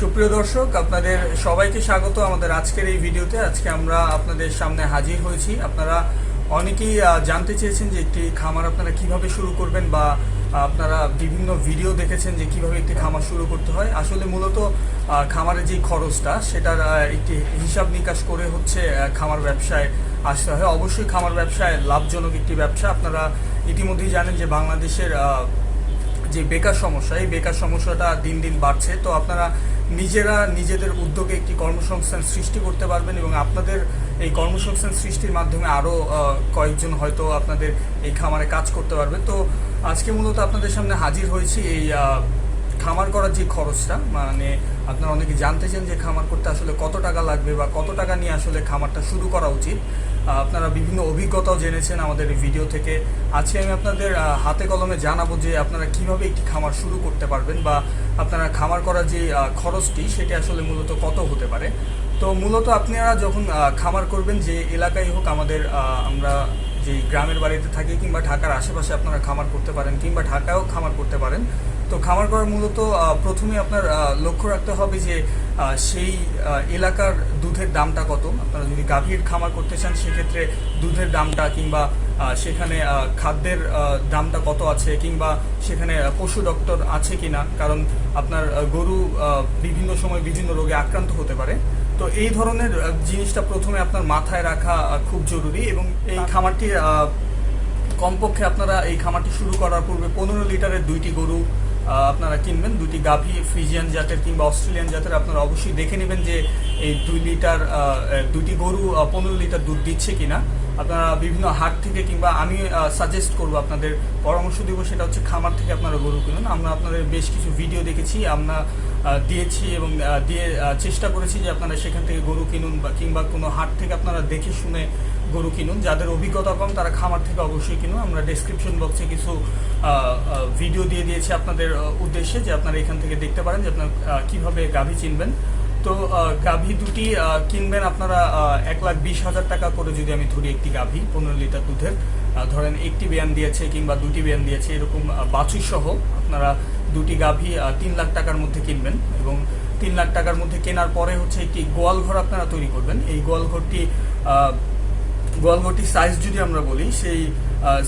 সুপ্রিয় দর্শক, আপনাদের সবাইকে স্বাগত আমাদের আজকের এই ভিডিওতে। আজকে আমরা আপনাদের সামনে হাজির হয়েছি। আপনারা অনেকেই জানতে চেয়েছেন যে একটি খামার আপনারা কীভাবে শুরু করবেন বা আপনারা বিভিন্ন ভিডিও দেখেছেন যে কীভাবে একটি খামার শুরু করতে হয়। আসলে মূলত খামারের যে খরচটা, সেটার একটি হিসাব নিকাশ করে হচ্ছে খামার ব্যবসায় আসতে হয়। অবশ্যই খামার ব্যবসায় লাভজনক একটি ব্যবসা। আপনারা ইতিমধ্যেই জানেন যে বাংলাদেশের যে বেকার সমস্যা, এই বেকার সমস্যাটা দিন দিন বাড়ছে। তো আপনারা নিজেরা নিজেদের উদ্যোগে একটি কর্মসংস্থান সৃষ্টি করতে পারবেন এবং আপনাদের এই কর্মসংস্থান সৃষ্টির মাধ্যমে আরও কয়েকজন হয়তো আপনাদের এই খামারে কাজ করতে পারবে তো আজকে মূলত আপনাদের সামনে হাজির হয়েছি এই খামার করার যে খরচটা মানে আপনারা অনেকে জানতে চান যে খামার করতে আসলে কত টাকা লাগবে বা কত টাকা নিয়ে আসলে খামারটা শুরু করা উচিত। আপনারা বিভিন্ন অভিজ্ঞতাও জেনেছেন আমাদের এই ভিডিও থেকে। আজকে আমি আপনাদের হাতে কলমে জানাব যে আপনারা কীভাবে একটি খামার শুরু করতে পারবেন বা আপনারা খামার করার যে খরচটি, সেটি আসলে মূলত কত হতে পারে। তো মূলত আপনারা যখন খামার করবেন, যে এলাকায় হোক আমাদের আমরা যে গ্রামের বাড়িতে থাকি কিংবা ঢাকার আশেপাশে আপনারা খামার করতে পারেন, কিংবা ঢাকায়ও খামার করতে পারেন তো খামার করার মূলত প্রথমে আপনার লক্ষ্য রাখতে হবে যে সেই এলাকার দুধের দামটা কত। আপনারা যদি গাভীর খামার করতে চান, সেক্ষেত্রে দুধের দামটা কিংবা সেখানে খাদ্যের দামটা কত আছে কিংবা সেখানে পশু ডক্টর আছে কিনা। কারণ আপনার গরু বিভিন্ন সময় বিভিন্ন রোগে আক্রান্ত হতে পারে। তো এই ধরনের জিনিসটা প্রথমে আপনার মাথায় রাখা খুব জরুরি এবং এই খামারটি কমপক্ষে আপনারা এই খামারটি শুরু করার পূর্বে পনেরো লিটারের দুইটি গরু আপনারা কিনবেন। দুটি গাভী ফ্রিজিয়ান জাতের কিংবা অস্ট্রেলিয়ান জাতের আপনারা অবশ্যই দেখে নেবেন যে এই দুই লিটার আহ, গরু পনেরো লিটার দুধ দিচ্ছে কিনা। আপনারা বিভিন্ন হাট থেকে কিংবা আমি সাজেস্ট করব আপনাদের পরামর্শ দেবো সেটা হচ্ছে খামার থেকে আপনারা গরু কিনুন। আমরা আপনাদের বেশ কিছু ভিডিও দেখেছি আমরা দিয়েছি এবং দিয়ে চেষ্টা করেছি যে আপনারা সেখান থেকে গরু কিনুন বা কিংবা কোনো হাট থেকে আপনারা দেখে শুনে গরু কিনুন। যাদের অভিজ্ঞতা কম, তারা খামার থেকে অবশ্যই কিনুন। আমরা ডেসক্রিপশন বক্সে কিছু ভিডিও দিয়ে দিয়েছি আপনাদের উদ্দেশ্যে যে আপনারা এখান থেকে দেখতে পারেন যে আপনার কীভাবে গাভী চিনবেন। তো গাভী দুটি কিনবেন আপনারা এক লাখ বিশ হাজার টাকা করে যদি আমি ধরি একটি গাভী, পনেরো লিটার দুধের। ধরেন একটি বিয়ান দিয়েছে কিংবা দুটি বিয়ান দিয়েছে, এরকম বাছুর সহ আপনারা দুটি গাভী তিন লাখ টাকার মধ্যে কিনবেন এবং তিন লাখ টাকার মধ্যে কেনার পরে হচ্ছে একটি গোয়াল ঘর আপনারা তৈরি করবেন। এই গোয়াল ঘরটি আহ, গোয়ালঘরটির সাইজ যদি আমরা বলি সেই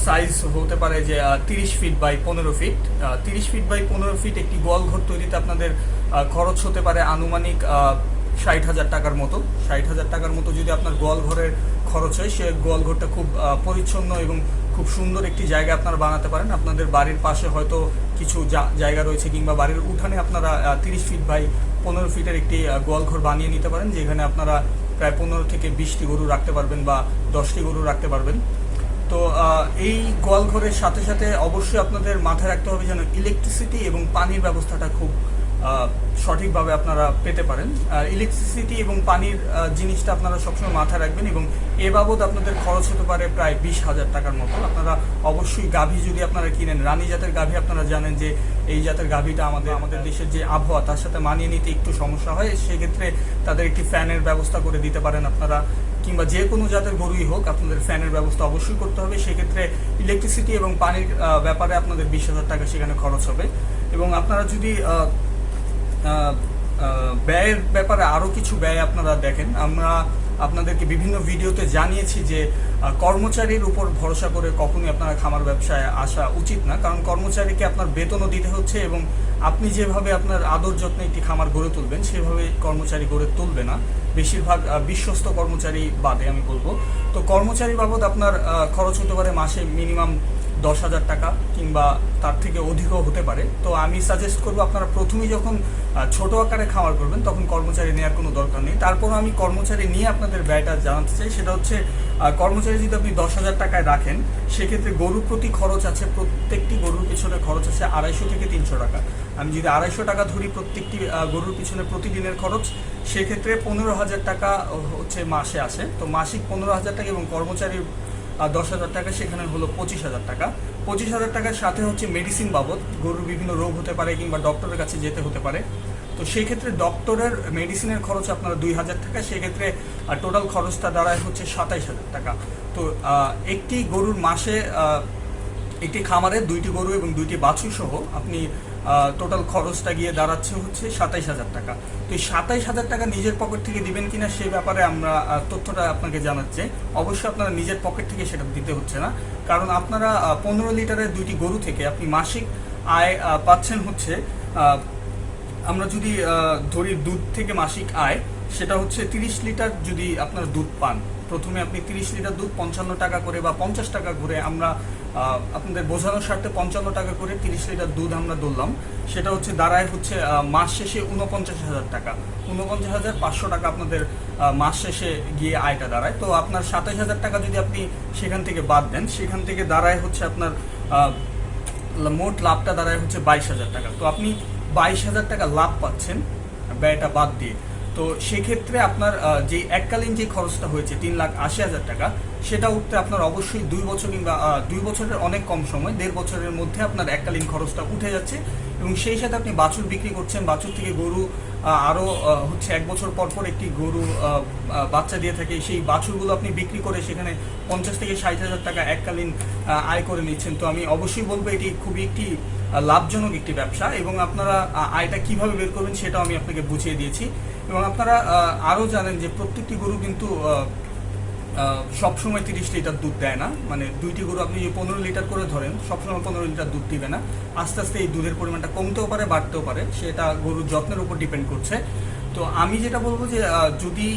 সাইজ হতে পারে যে তিরিশ ফিট বাই পনেরো ফিট তিরিশ ফিট বাই পনেরো ফিট একটি গোয়ালঘর তৈরিতে আপনাদের খরচ হতে পারে আনুমানিক ষাট হাজার টাকার মতো। ষাট হাজার টাকার মতো যদি আপনার গোয়ালঘরের খরচ হয় সে গোয়ালঘরটা খুব পরিচ্ছন্ন এবং খুব সুন্দর একটি জায়গা আপনারা বানাতে পারেন। আপনাদের বাড়ির পাশে হয়তো কিছু জায়গা রয়েছে কিংবা বাড়ির উঠানে আপনারা তিরিশ ফিট বাই পনেরো ফিটের একটি গোয়ালঘর বানিয়ে নিতে পারেন যেখানে আপনারা প্রায় পনেরো থেকে বিশটি গরু রাখতে পারবেন বা দশটি গরু রাখতে পারবেন। তো এই গোয়ালঘরের সাথে সাথে অবশ্যই আপনাদের মাথায় রাখতে হবে যেন ইলেকট্রিসিটি এবং পানির ব্যবস্থাটা খুব সঠিকভাবে আপনারা পেতে পারেন। ইলেকট্রিসিটি এবং পানির জিনিসটা আপনারা সবসময় মাথায় রাখবেন এবং এ বাবদ আপনাদের খরচ হতে পারে প্রায় বিশ হাজার টাকার মতো। আপনারা অবশ্যই গাভী যদি আপনারা কিনেন, রানী জাতের গাভী আপনারা জানেন যে এই জাতের গাভীটা আমাদের আমাদের দেশের যে আবহাওয়া, তার সাথে মানিয়ে নিতে একটু সমস্যা হয়। সেক্ষেত্রে তাদের একটি ফ্যানের ব্যবস্থা করে দিতে পারেন আপনারা। কিংবা যে কোনো জাতের গরুই হোক, আপনাদের ফ্যানের ব্যবস্থা অবশ্যই করতে হবে। সেক্ষেত্রে ইলেকট্রিসিটি এবং পানির ব্যাপারে আপনাদের বিশ হাজার টাকা সেখানে খরচ হবে। এবং আপনারা যদি ব্যয়ের ব্যাপারে আরও কিছু ব্যয় আপনারা দেখেন। আমরা আপনাদেরকে বিভিন্ন ভিডিওতে জানিয়েছি যে কর্মচারীর উপর ভরসা করে কখনোই আপনারা খামার ব্যবসায় আসা উচিত না, কারণ কর্মচারীকে আপনার বেতনও দিতে হচ্ছে এবং আপনি যেভাবে আপনার আদর যত্নে একটি খামার গড়ে তুলবেন, সেভাবে কর্মচারী গড়ে তুলবে না। বেশিরভাগ বিশ্বস্ত কর্মচারী বাদে আমি বলব। তো কর্মচারী বাবদ আপনার খরচ হতে পারে মাসে মিনিমাম দশ হাজার টাকা কিংবা তার থেকে অধিকও হতে পারে। তো আমি সাজেস্ট করব আপনারা প্রথমেই যখন ছোট আকারে খামার করবেন, তখন কর্মচারী নেওয়ার কোনো দরকার নেই। তারপর আমি কর্মচারী নিয়ে আপনাদের ব্যয়টা জানাতে চাই। সেটা হচ্ছে কর্মচারী যদি আপনি দশ হাজার টাকায় রাখেন, সেক্ষেত্রে গরুর প্রতি খরচ আছে, প্রত্যেকটি গরুর পিছনে খরচ আছে আড়াইশো থেকে তিনশো টাকা। আমি যদি আড়াইশো টাকা ধরি প্রত্যেকটি গরুর পিছনে প্রতিদিনের খরচ, সেক্ষেত্রে পনেরো হাজার টাকা হচ্ছে মাসে আসে। তো মাসিক পনেরো হাজার টাকা এবং কর্মচারীর দশ হাজার টাকা, সেখানে হলো পঁচিশ হাজার টাকা। পঁচিশ হাজার টাকার সাথে হচ্ছে মেডিসিন বাবদ, গরুর বিভিন্ন রোগ হতে পারে কিংবা ডক্টরের কাছে যেতে হতে পারে। তো সেই ক্ষেত্রে ডক্টরের মেডিসিনের খরচ আপনার দুই হাজার টাকা, সেক্ষেত্রে টোটাল খরচটা দাঁড়ায় হচ্ছে সাতাইশ হাজার টাকা। তো একটি গরুর মাসে একটি খামারে দুইটি গরু এবং দুইটি বাছুর সহ আপনি টোটাল খরচটা গিয়ে দাঁড়াচ্ছে হচ্ছে সাতাইশ হাজার টাকা। তো এই সাতাইশ হাজার টাকা নিজের পকেট থেকে দিবেন কিনা সেই ব্যাপারে আমরা তথ্যটা আপনাকে জানাচ্ছি। অবশ্যই আপনারা নিজের পকেট থেকে সেটা দিতে হচ্ছে না। কারণ আপনারা পনেরো লিটারের দুইটি গরু থেকে আপনি মাসিক আয় পাচ্ছেন হচ্ছে আমরা যদি ধরি দুধ থেকে মাসিক আয়, সেটা হচ্ছে তিরিশ লিটার যদি আপনার দুধ পান। প্রথমে আপনি তিরিশ লিটার দুধ পঞ্চান্ন টাকা করে বা পঞ্চাশ টাকা করে আমরা আপনাদের বোঝানোর স্বার্থে পঞ্চান্ন টাকা করে তিরিশ লিটার দুধ আমরা ধরলাম সেটা হচ্ছে দাঁড়ায় হচ্ছে মাস শেষে উনপঞ্চাশ হাজার টাকা। উনপঞ্চাশ হাজার পাঁচশো টাকা আপনাদের মাস শেষে গিয়ে আয়টা দাঁড়ায়। তো আপনার সাতাশ হাজার টাকা যদি আপনি সেখান থেকে বাদ দেন, সেখান থেকে দাঁড়ায় হচ্ছে আপনার মোট লাভটা দাঁড়ায় হচ্ছে বাইশ হাজার টাকা। তো আপনি বাইশ হাজার টাকা লাভ পাচ্ছেন ব্যয়টা বাদ দিয়ে। তো সেক্ষেত্রে আপনার যে এককালীন যে খরচটা হয়েছে, তিন লাখ আশি হাজার টাকা, সেটা উঠতে আপনার অবশ্যই দুই বছর কিংবা দুই বছরের অনেক কম সময়, দেড় বছরের মধ্যে আপনার এককালীন খরচটা উঠে যাচ্ছে এবং সেই সাথে আপনি বাছুর বিক্রি করছেন, বাছুর থেকে গরু আহ, আরও হচ্ছে এক বছর পর পর একটি গরু বাচ্চা দিয়ে থাকে। সেই বাছুরগুলো আপনি বিক্রি করে সেখানে পঞ্চাশ থেকে ষাট হাজার টাকা এককালীন আয় করে নিচ্ছেন। তো আমি অবশ্যই বলব এটি খুবই একটি লাভজনক একটি ব্যবসা এবং আপনারা আয়টা কীভাবে বের করবেন সেটাও আমি আপনাকে বুঝিয়ে দিয়েছি। এবং আপনারা আরও জানেন যে প্রত্যেকটি গরু কিন্তু সবসময় তিরিশ লিটার দুধ দেয় না। মানে দুইটি গরু আপনি পনেরো লিটার করে ধরেন, সবসময় পনেরো লিটার দুধ দিবে না। আস্তে আস্তে এই দুধের পরিমাণটা কমতেও পারে, বাড়তেও পারে। সেটা গরুর যত্নের উপর ডিপেন্ড করছে। তো আমি যেটা বলব যে যদি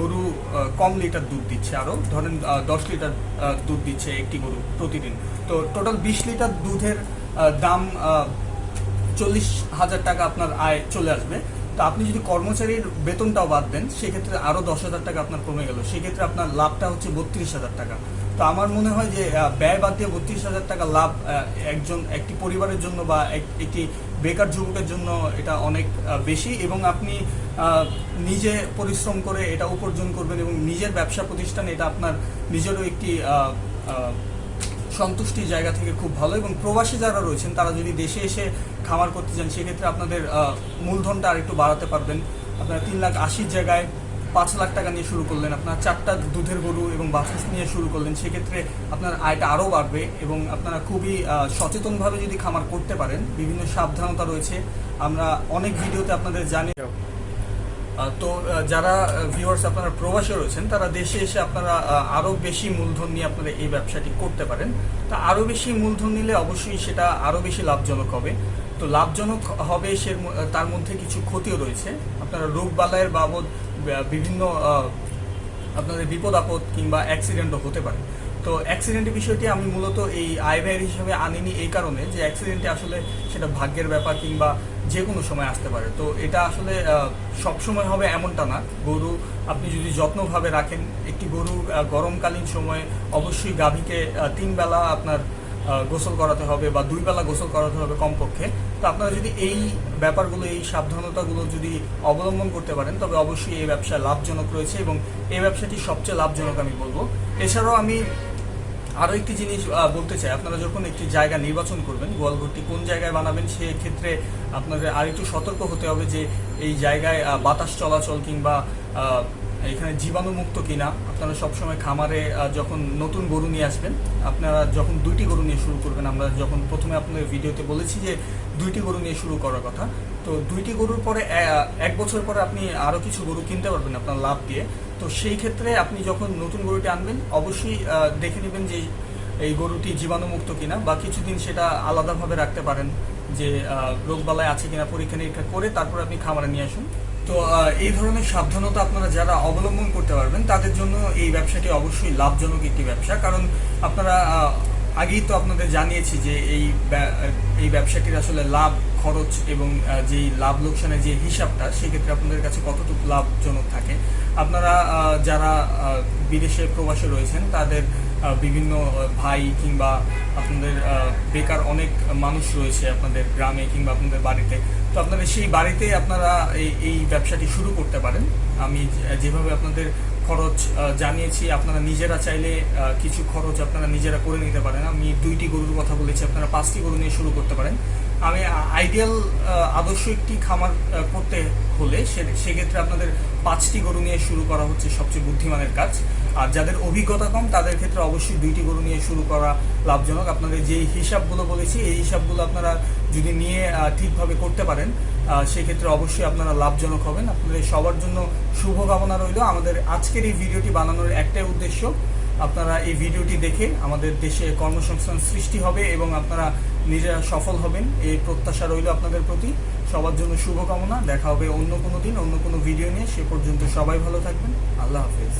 গরু কম লিটার দুধ দিচ্ছে আরও ধরেন দশ লিটার দুধ দিচ্ছে একটি গরু প্রতিদিন, তো টোটাল বিশ লিটার দুধের দাম চল্লিশ হাজার টাকা আপনার আয় চলে আসবে। তো আপনি যদি কর্মচারীর বেতনটাও বাদ দেন, সেক্ষেত্রে আরও দশ হাজার টাকা আপনার কমে গেল। সেক্ষেত্রে আপনার লাভটা হচ্ছে বত্রিশ হাজার টাকা। তো আমার মনে হয় যে ব্যয় বাদ দিয়ে বত্রিশ হাজার টাকা লাভ একজন, একটি পরিবারের জন্য বা এক- একটি বেকার যুবকের জন্য এটা অনেক বেশি এবং আপনি নিজে পরিশ্রম করে এটা উপার্জন করবেন এবং নিজের ব্যবসা প্রতিষ্ঠানে এটা আপনার নিজেরও একটি সন্তুষ্টির জায়গা থেকে খুব ভালো এবং প্রবাসী যারা রয়েছেন, তারা যদি দেশে এসে খামার করতে চান, সেক্ষেত্রে আপনাদের মূলধনটা আরেকটু বাড়াতে পারবেন। আপনারা তিন লাখ আশির জায়গায় পাঁচ লাখ টাকা নিয়ে শুরু করলেন, আপনার চারটা দুধের গরু এবং বাছুর নিয়ে শুরু করলেন, সেক্ষেত্রে আপনার আয়টা আরও বাড়বে এবং আপনারা খুবই সচেতনভাবে যদি খামার করতে পারেন, বিভিন্ন সাবধানতা রয়েছে। আমরা অনেক ভিডিওতে আপনাদের জানি তো যারা ভিউয়ার্স আপনারা প্রবাসে রয়েছেন, তারা দেশে এসে আপনারা আরও বেশি মূলধন নিয়ে আপনারা এই ব্যবসাটি করতে পারেন। তা আরও বেশি মূলধন নিলে অবশ্যই সেটা আরও বেশি লাভজনক হবে। তো লাভজনক হবে সে, তার মধ্যে কিছু ক্ষতিও রয়েছে। আপনারা রোগ বালায়ের বাবদ বিভিন্ন আপনাদের বিপদ আপদ কিংবা অ্যাক্সিডেন্টও হতে পারে। তো অ্যাক্সিডেন্টের বিষয়টি আমি মূলত এই আয় ব্যয়ের হিসাবে আনিনি এই কারণে যে অ্যাক্সিডেন্টে আসলে সেটা ভাগ্যের ব্যাপার কিংবা যে কোনো সময় আসতে পারে। তো এটা আসলে সব সময় হবে এমনটা না। গরু আপনি যদি যত্নভাবে রাখেন একটি গরু গরমকালীন সময়ে অবশ্যই গাভীকে আহ, তিন বেলা আপনার গোসল করাতে হবে বা দুই বেলা গোসল করাতে হবে কমপক্ষে। তো আপনারা যদি এই ব্যাপারগুলো এই সাবধানতাগুলো যদি অবলম্বন করতে পারেন তবে অবশ্যই এই ব্যবসা লাভজনক রয়েছে এবং এই ব্যবসাটি সবচেয়ে লাভজনক আমি বলব। এছাড়াও আমি আরও একটি জিনিস বলতে চাই। আপনারা যখন একটি জায়গা নির্বাচন করবেন, গোয়ালঘরটি কোন জায়গায় বানাবেন, সেক্ষেত্রে আপনাদের আর একটু সতর্ক হতে হবে যে এই জায়গায় বাতাস চলাচল কিংবা এখানে জীবাণুমুক্ত কিনা, আপনারা সবসময় খামারে যখন নতুন গরু নিয়ে আসবেন, আপনারা যখন দুইটি গরু নিয়ে শুরু করবেন, আমরা যখন প্রথমে আপনাদের ভিডিওতে বলেছি যে দুইটি গরু নিয়ে শুরু করার কথা, তো দুইটি গরুর পরে এক বছর পরে আপনি আরও কিছু গরু কিনতে পারবেন আপনার লাভ দিয়ে। তো সেই ক্ষেত্রে আপনি যখন নতুন গরুটি আনবেন, অবশ্যই দেখে নেবেন যে এই গরুটি জীবাণুমুক্ত কিনা বা কিছুদিন সেটা আলাদাভাবে রাখতে পারেন যে রোগবালায় আছে কিনা পরীক্ষা নিরীক্ষা করে তারপর আপনি খামারে নিয়ে আসুন। তো এই ধরনের সাবধানতা আপনারা যারা অবলম্বন করতে পারবেন, তাদের জন্য এই ব্যবসাটি অবশ্যই লাভজনক একটি ব্যবসা। কারণ আপনারা আগেই তো আপনাদের জানিয়েছি যে এই এই ব্যবসাটির আসলে লাভ, খরচ এবং যেই লাভ লোকসানের যে হিসাবটা, সেক্ষেত্রে আপনাদের কাছে কতটুকু লাভজনক থাকে? আপনারা যারা বিদেশে প্রবাসে রয়েছেন, তাদের বিভিন্ন ভাই কিংবা আপনাদের বেকার অনেক মানুষ রয়েছে আপনাদের গ্রামে কিংবা আপনাদের বাড়িতে। তো আপনারা সেই বাড়িতে আপনারা এই এই ব্যবসাটি শুরু করতে পারেন। আমি যেভাবে আপনাদের খরচ জানিয়েছি, আপনারা নিজেরা চাইলে কিছু খরচ আপনারা নিজেরা করে নিতে পারেন। আমি দুইটি গরুর কথা বলেছি, আপনারা পাঁচটি গরু নিয়ে শুরু করতে পারেন। আমি আইডিয়াল আদর্শ একটি খামার করতে হলে সেক্ষেত্রে আপনাদের পাঁচটি গরু নিয়ে শুরু করা হচ্ছে সবচেয়ে বুদ্ধিমানের কাজ। আর যাদের অভিজ্ঞতা কম, তাদের ক্ষেত্রে অবশ্যই দুইটি গরু নিয়ে শুরু করা লাভজনক। আপনাদের যে হিসাবগুলো বলেছি, এই হিসাবগুলো আপনারা যদি নিয়ে ঠিকভাবে করতে পারেন সেক্ষেত্রে অবশ্যই আপনারা লাভজনক হবেন। আপনাদের সবার জন্য শুভকামনা রইল। আমাদের আজকের এই ভিডিওটি বানানোর একটাই উদ্দেশ্য আপনারা এই ভিডিওটি দেখে আমাদের দেশে কর্মসংস্থান সৃষ্টি হবে এবং আপনারা নিজেরা সফল হবেন। এই প্রত্যাশা রইল আপনাদের প্রতি। সবার জন্য শুভকামনা। দেখা হবে অন্য কোনো দিন, অন্য কোনো ভিডিও নিয়ে। সে পর্যন্ত সবাই ভালো থাকবেন। আল্লাহ হাফেজ।